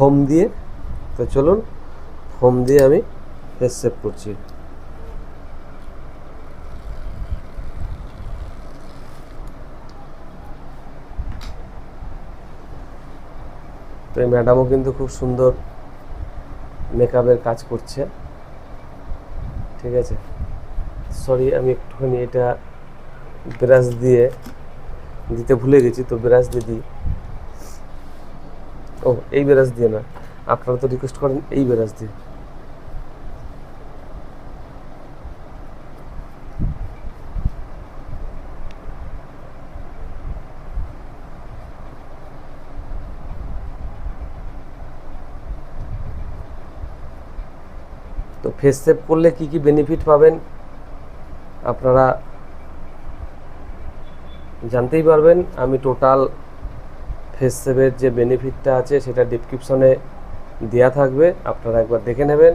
Foam দিয়ে, তো চলুন, ফোম দিয়ে আমি ফেস সেভ করছি। তো এই ম্যাডামও কিন্তু খুব সুন্দর মেকআপের কাজ করছে। ঠিক আছে? সরি আমি একটুখানি এটা ব্রাশ দিয়ে দিতে ভুলে গেছি, তো ব্রাশ দিয়ে দিই। ও এই ব্রাশ দিয়ে না। আপনারা তো রিকোয়েস্ট করেন এই ব্রাশ দিয়ে। তো ফেস সেভ করলে কি কি বেনিফিট পাবেন, আপনারা জানতেই পারবেন। আমি টোটাল ফেস সেভের যে বেনিফিটটা আছে, সেটা ডিসক্রিপশনে দেওয়া থাকবে। আপনারা একবার দেখে নেবেন।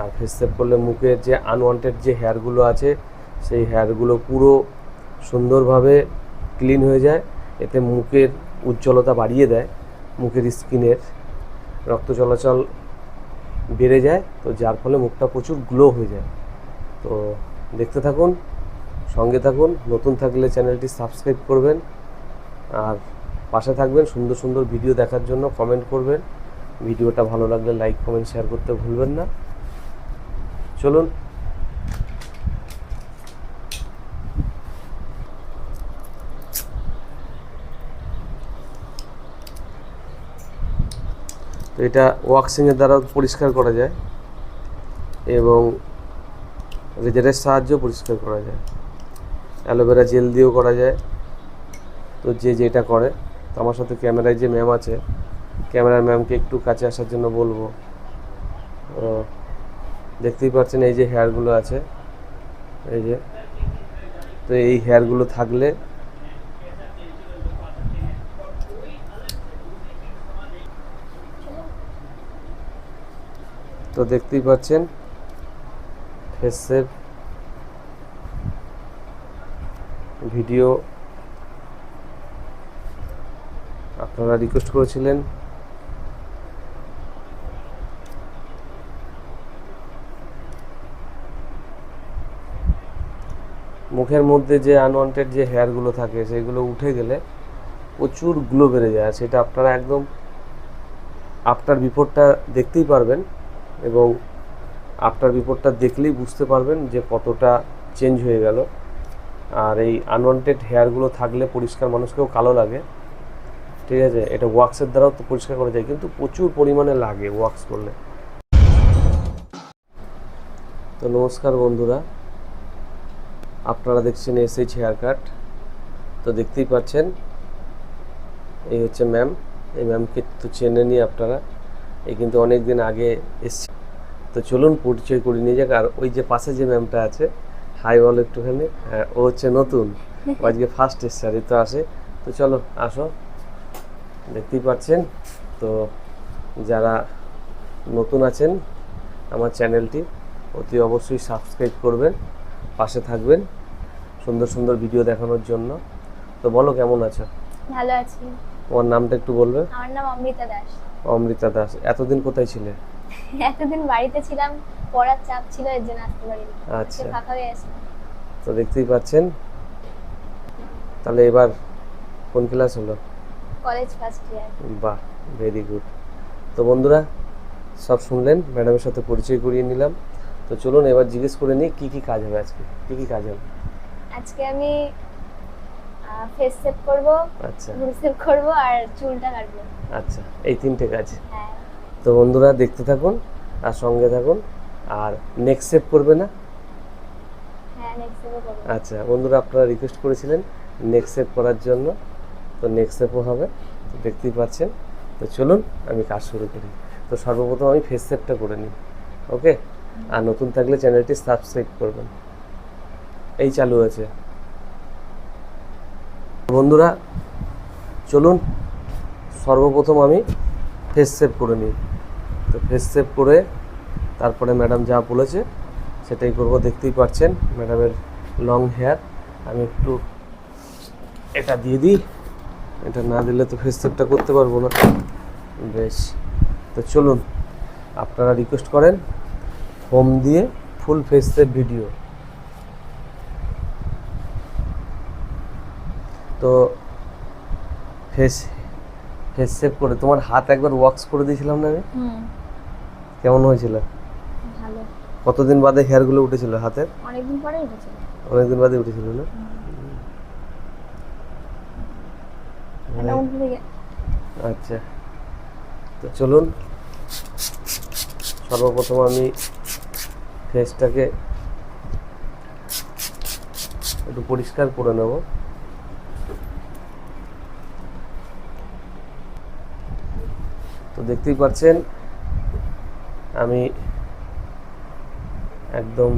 আর ফেস সেভ করলে মুখের যে আনওয়ান্টেড যে হেয়ারগুলো আছে, সেই হেয়ারগুলো পুরো সুন্দরভাবে ক্লিন হয়ে যায়। এতে মুখের উজ্জ্বলতা বাড়িয়ে দেয়, মুখের স্কিনের রক্ত চলাচল বেড়ে যায়, তো যার ফলে মুখটা প্রচুর গ্লো হয়ে যায়। তো দেখতে থাকুন, সঙ্গে থাকুন, নতুন থাকলে চ্যানেলটি সাবস্ক্রাইব করবেন। আর পাশে থাকবেন, সুন্দর সুন্দর ভিডিও দেখার জন্য কমেন্ট করবেন। ভিডিওটা ভালো লাগলে লাইক কমেন্ট শেয়ার করতে ভুলবেন না। চলুন। তো এটা ওয়াক্সিংয়ের দ্বারা পরিষ্কার করা যায় এবং রেজারের সাহায্যেও পরিষ্কার করা যায়। অ্যালোভেরা জেল দিয়েও করা যায়। তো যে যেটা করে। তো আমার সাথে ক্যামেরায় যে ম্যাম আছে, ক্যামেরার ম্যামকে একটু কাছে আসার জন্য বলব। দেখতেই পাচ্ছেন এই যে হেয়ারগুলো আছে, এই যে। তো এই হেয়ারগুলো থাকলে তো দেখতেই পাচ্ছেন ফেসের ভিডিও আপনারা রিকোয়েস্ট করেছিলেন। মুখের মধ্যে যে আনওয়ান্টেড যে হেয়ারগুলো থাকে, সেগুলো উঠে গেলে প্রচুর গ্লো বেড়ে যায়। সেটা আপনারা একদম আফটার বিফোরটা দেখতেই পারবেন এবং আফটার বিফোরটা দেখলেই বুঝতে পারবেন যে কতটা চেঞ্জ হয়ে গেল। আর এই আনওয়ান্টেড হেয়ারগুলো থাকলে পরিষ্কার মানুষকেও কালো লাগে। ঠিক আছে? এটা ওয়াক্সের দ্বারাও তো পরিষ্কার করা যায়, কিন্তু প্রচুর পরিমাণে লাগে ওয়াক্স করলে। তো নমস্কার বন্ধুরা। আপনারা দেখছেন এসএইচ হেয়ার কাট তো দেখতেই পাচ্ছেন, এই হচ্ছে ম্যাম। এই ম্যামকে তো চেনে নিই আপনারা। এই কিন্তু অনেক দিন আগে এসছে। তো চলুন পরিচয় করে নিয়ে যাক। আর ওই যে পাশে যে ম্যামটা আছে, হাই বলো একটুখানি। হ্যাঁ ও হচ্ছে নতুন। আজকে ফার্স্ট এসছে, আর তো আসে। তো চলো, আসো। দেখতেই পাচ্ছেন। তো যারা নতুন আছেন আমার চ্যানেলটি অতি অবশ্যই সাবস্ক্রাইব করবেন পাশে থাকবেন সুন্দর সুন্দর ভিডিও দেখানোর জন্য। তো বলো কেমন আছো? ভালো আছি। তোমার নামটা একটু বলবে? আমার নাম অমৃতা দাস। অমৃতা দাস। এতদিন কোথায় ছিলে? এতদিন বাড়িতে ছিলাম পড়ার চাপ ছিল এর জন্য আসতে পারিনি আচ্ছা। ফাঁকা হয়ে আসলাম তো দেখতেই পাচ্ছেন। তাহলে এবার কোন ক্লাস হলো? College first year. বাহ ভেরি গুড তো বন্ধুরা সব শুনলেন ম্যাডামের সাথে পরিচয় করিয়ে নিলাম। তো চলুন এবার জিজ্ঞেস করে নিই কী কী কাজ হবে আজকে? কী কী কাজ হবে? আজকে আমি ফেস সেভ করব আচ্ছা। ভুল সেভ করব আর চুলটা কাটবো। আচ্ছা এই তিনটে কাজ। হ্যাঁ। তো বন্ধুরা দেখতে থাকুন আর সঙ্গে থাকুন। আর নেক্সট সেভ করবে না? হ্যাঁ নেক্সট সেভ করব। আচ্ছা বন্ধুরা আপনারা রিকোয়েস্ট করেছিলেন নেক্সট সেভ করার জন্য। তো নেক্সট সেভও হবে, দেখতেই পাচ্ছেন। তো চলুন, আমি কাজ শুরু করি। তো সর্বপ্রথম আমি ফেস সেভটা করে নিই ওকে আর নতুন থাকলে চ্যানেলটি সাবস্ক্রাইব করবেন। এই চালু আছে বন্ধুরা, চলুন, সর্বপ্রথম আমি ফেস সেভ করে নিই। তো ফেস সেভ করে তারপরে ম্যাডাম যা বলেছে, সেটাই করব। দেখতেই পাচ্ছেন ম্যাডামের লং হেয়ার আমি একটু এটা দিয়ে দিই। এটা না দিলে তো ফেস সেভটা করতে পারব না। বেশ তো চলুন আপনারা রিকোয়েস্ট করেন হোম দিয়ে ফুল ফেস সেভ ভিডিও তো ফেস ফেস সেভ করে তোমার হাত একবার ওয়াক্স করে দিয়েছিলাম না আমি? কেমন হয়েছিল? ভালো। কতদিন বাদে হেয়ারগুলো উঠেছিল হাতের? অনেকদিন পরে উঠেছিল। অনেকদিন বাদে উঠেছিল না এটা উঠে থেকে আচ্ছা। তো চলুন সর্বপ্রথম আমি ফেসটাকে একটু পরিষ্কার করে নেব। তো দেখতেই পাচ্ছেন আমি একদম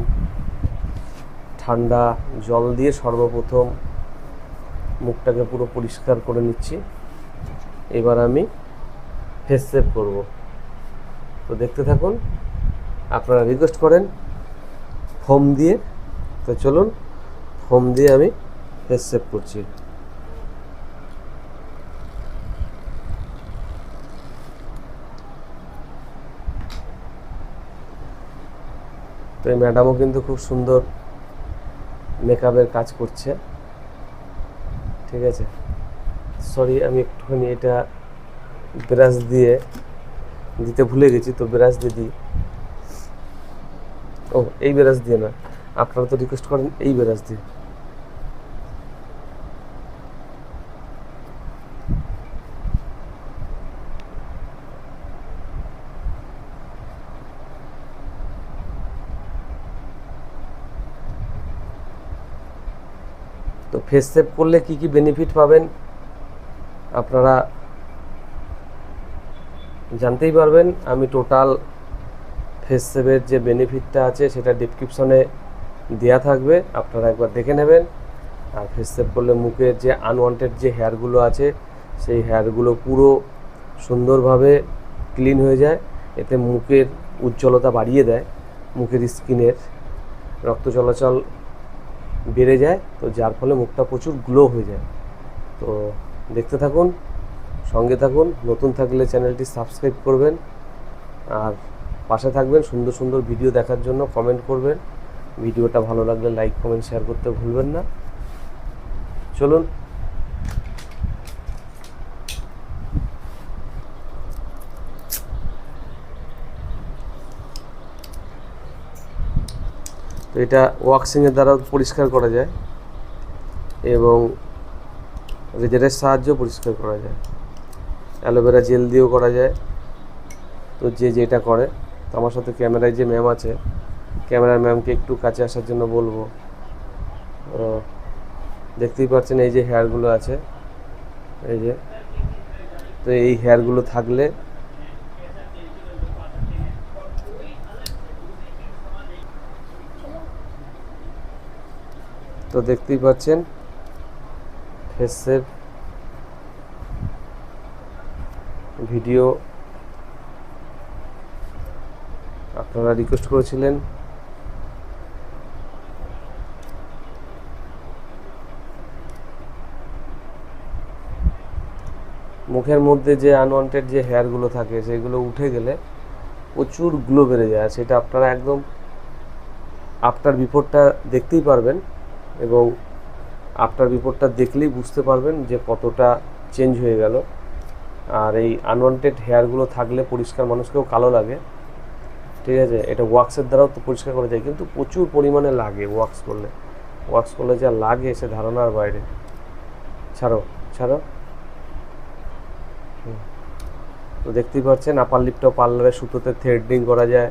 ঠান্ডা জল দিয়ে সর্বপ্রথম মুখটাকে পুরো পরিষ্কার করে নিচ্ছি। এবার আমি ফেস সেভ করব। তো দেখতে থাকুন, আপনারা রিকোয়েস্ট করেন ফোম দিয়ে। তো চলুন ফোম দিয়ে আমি ফেস সেভ করছি। তো এই ম্যাডামও কিন্তু খুব সুন্দর মেকআপের কাজ করছে। ঠিক আছে? সরি আমি একটুখানি এটা ব্রাশ দিয়ে দিতে ভুলে গেছি, তো ব্রাশ দিয়ে দিই। ও, এই ব্রাশ দিয়ে না। আপনারা তো রিকোয়েস্ট করেন এই ব্রাশ দিয়ে। ফেস সেভ করলে কি কি বেনিফিট পাবেন, আপনারা জানতেই পারবেন। আমি টোটাল ফেস সেভের যে বেনিফিটটা আছে, সেটা ডিসক্রিপশনে দেয়া থাকবে, আপনারা একবার দেখে নেবেন। আর ফেস সেভ করলে মুখের যে আনওয়ান্টেড যে হেয়ারগুলো আছে, সেই হেয়ারগুলো পুরো সুন্দরভাবে ক্লিন হয়ে যায়। এতে মুখের উজ্জ্বলতা বাড়িয়ে দেয়, মুখের স্কিনের। রক্ত চলাচল বেড়ে যায়, তো যার ফলে মুখটা প্রচুর গ্লো হয়ে যায়। তো দেখতে থাকুন, সঙ্গে থাকুন, নতুন থাকলে চ্যানেলটি সাবস্ক্রাইব করবেন, আর পাশে থাকবেন সুন্দর সুন্দর ভিডিও দেখার জন্য কমেন্ট করবেন। ভিডিওটা ভালো লাগলে লাইক কমেন্ট শেয়ার করতে ভুলবেন না। চলুন তো এটা ওয়াক্সিংয়ের দ্বারা পরিষ্কার করা যায় এবং রেজারের সাহায্যে পরিষ্কার করা যায়। অ্যালোভেরা জেল দিয়েও করা যায়। তো যে যেটা করে, তো আমার সাথে ক্যামেরায় যে ম্যাম আছে, ক্যামেরার ম্যামকে একটু কাছে আসার জন্য বলব। দেখতেই পাচ্ছেন এই যে হেয়ারগুলো আছে, এই যে। তো এই হেয়ারগুলো থাকলে তো দেখতেই পাচ্ছেন, ফেসের ভিডিও আপনারা রিকোয়েস্ট করেছিলেন। মুখের মধ্যে যে আনওয়ান্টেড যে হেয়ারগুলো থাকে, সেগুলো উঠে গেলে প্রচুর গ্লো বেড়ে যায়। সেটা আপনারা একদম আফটার বিফোরটা দেখতেই পারবেন। এবং আফটার বিফোরটা দেখলেই বুঝতে পারবেন যে কতটা চেঞ্জ হয়ে গেল। আর এই আনওয়ান্টেড হেয়ারগুলো থাকলে পরিষ্কার মানুষকেও কালো লাগে। ঠিক আছে? এটা ওয়াক্সের দ্বারাও তো পরিষ্কার করা যায়, কিন্তু প্রচুর পরিমাণে লাগে ওয়াক্স করলে। ওয়াক্স করলে যা লাগে সে ধারণার বাইরে। ছাড়ো ছাড়ো। তো দেখতেই পাচ্ছেন আপার লিপটাও পার্লারে সুতোতে থ্রেডিং করা যায়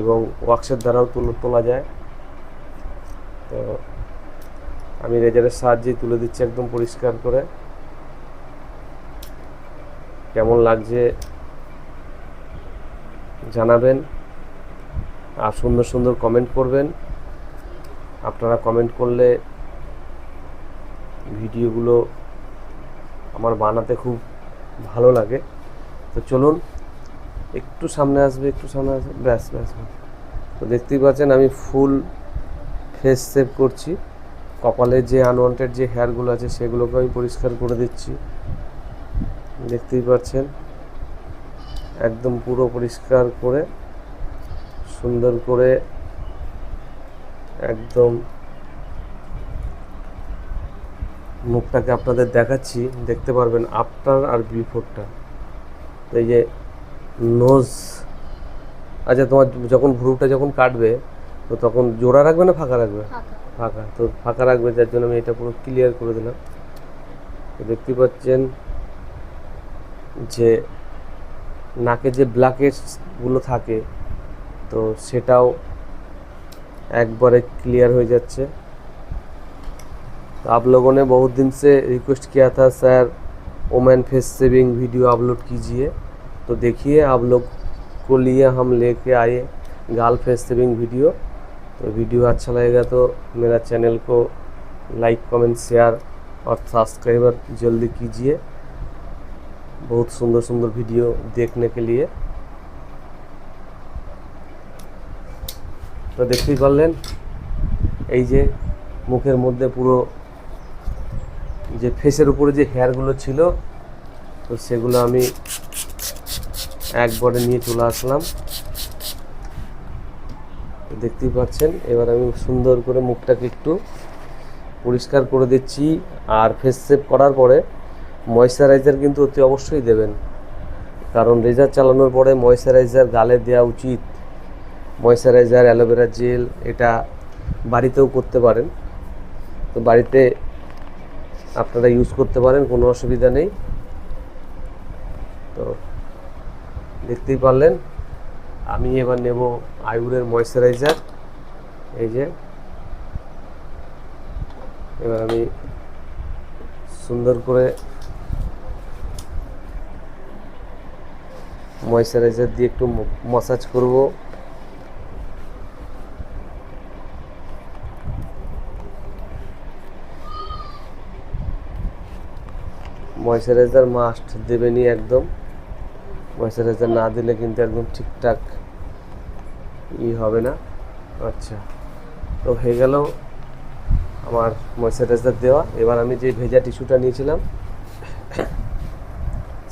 এবং ওয়াক্সের দ্বারাও তোলা যায়। তো আমি রেজারের সাহায্যেই তুলে দিচ্ছি একদম পরিষ্কার করে। কেমন লাগছে জানাবেন আর সুন্দর সুন্দর কমেন্ট করবেন। আপনারা কমেন্ট করলে ভিডিওগুলো আমার বানাতে খুব ভালো লাগে। তো চলুন, একটু সামনে আসবে, একটু সামনে আসবে, ব্যাস ব্যাস। তো দেখতেই পাচ্ছেন আমি ফুল ফেস সেভ করছি। কপালে যে আনওয়ান্টেড যে হেয়ারগুলো আছে, সেগুলোকে আমি পরিষ্কার করে দিচ্ছি। দেখতেই পাচ্ছেন? একদম পুরো পরিষ্কার করে, সুন্দর করে একদম মুখটাকে আপনাদের দেখাচ্ছি। দেখতে পারবেন আফটার আর বিফোরটা এই যে নোজ আচ্ছা তোমার যখন ভ্রুটা যখন কাটবে, তো তখন জোড়া রাখবে না ফাঁকা রাখবে? ফাঁকা। তো ফাঁকা রাখবে, যার জন্য আমি এটা পুরো ক্লিয়ার করে দিলাম। দেখতে পাচ্ছেন যে নাকে যে ব্লাকেটসগুলো থাকে, তো সেটাও একবারে ক্লিয়ার হয়ে যাচ্ছে। তো আপলোগনে বহুত দিন সে রিকোয়েস্ট কিয়া থা, sir, woman face shaving video upload কিজিয়ে। তো দেখিয়ে আপলোক কলিয়া হাম লেকে আয়ে গার্ল ফেস সেভিং ভিডিও तो वीडियो अच्छा लगेगा तो मेरा चैनल को लाइक कमेंट शेयर और सब्सक्राइबर जल्दी कीजिए बहुत सुंदर सुंदर वीडियो देखने के लिए তো দেখতেই পারলেন এই যে মুখের মধ্যে পুরো যে ফেসের উপরে যে হেয়ারগুলো ছিল তো সেগুলো আমি একবারে নিয়ে চলে আসলাম তো দেখতেই পাচ্ছেন। এবার আমি সুন্দর করে মুখটাকে একটু পরিষ্কার করে দিচ্ছি আর ফেস সেভ করার পরে ময়শ্চারাইজার কিন্তু অতি অবশ্যই দেবেন। কারণ রেজার চালানোর পরে ময়শ্চারাইজার গালে দেওয়া উচিত। ময়শ্চারাইজার অ্যালোভেরা জেল এটা বাড়িতেও করতে পারেন। তো বাড়িতে আপনারা ইউজ করতে পারেন, কোনো অসুবিধা নেই। তো দেখতেই পারলেন। আমি এবার নেব আয়ুরের ময়শ্চারাইজার এই যে। এবার আমি সুন্দর করে ময়শ্চারাইজার দিয়ে একটু মসাজ করব। ময়শ্চারাইজার মাস্ট দেবেনি একদম। ময়শ্চারাইজার না দিলে কিন্তু একদম ঠিকঠাক ই হবে না। আচ্ছা। তো হয়ে গেল আমার ময়শ্চারাইজার দেওয়া। এবার আমি যে ভেজা টিস্যুটা নিয়েছিলাম,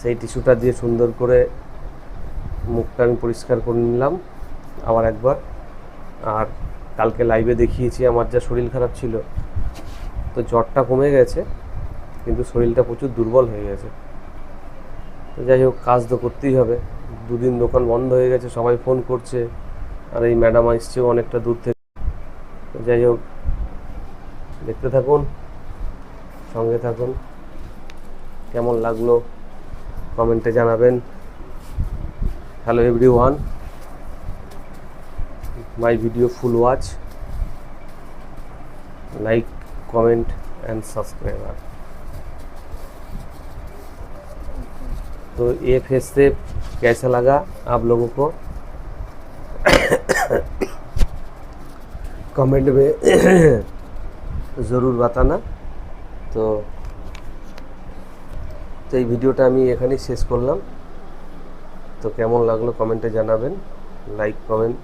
সেই টিস্যুটা দিয়ে সুন্দর করে মুখটা আমি পরিষ্কার করে নিলাম আবার একবার। আর কালকে লাইভে দেখিয়েছি, আমার যা শরীর খারাপ ছিল। তো জ্বরটা কমে গেছে, কিন্তু শরীরটা প্রচুর দুর্বল হয়ে গেছে। যাই হোক, কাজ তো করতেই হবে। দুদিন দোকান বন্ধ হয়ে গেছে, সবাই ফোন করছে। আর এই ম্যাডাম আসছেও অনেকটা দূর থেকে। যাই হোক, দেখতে থাকুন, সঙ্গে থাকুন। কেমন লাগল কমেন্টে জানাবেন। Hello everyone my video full watch like comment and subscriber तो ये फेस से कैसा लगा आप लोगों को कमेंट में ज़रूर बताना তো তো এই ভিডিওটা আমি এখানেই শেষ করলাম তো কেমন লাগলো কমেন্টে জানাবেন লাইক কমেন্ট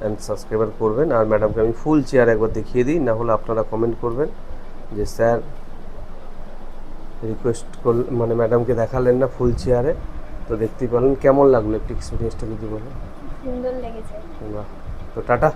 অ্যান্ড সাবস্ক্রাইবার করবেন আর ম্যাডামকে আমি ফুল চেয়ার একবার দেখিয়ে দিই না হলে আপনারা কমেন্ট করবেন যে স্যার রিকোয়েস্ট করল মানে ম্যাডামকে দেখালেন না ফুল চেয়ারে তো দেখতেই পেলেন কেমন লাগল একটু এক্সপিরিয়েন্সটা যদি বলেন। সুন্দর লেগেছে। বাহ। তো টাটা।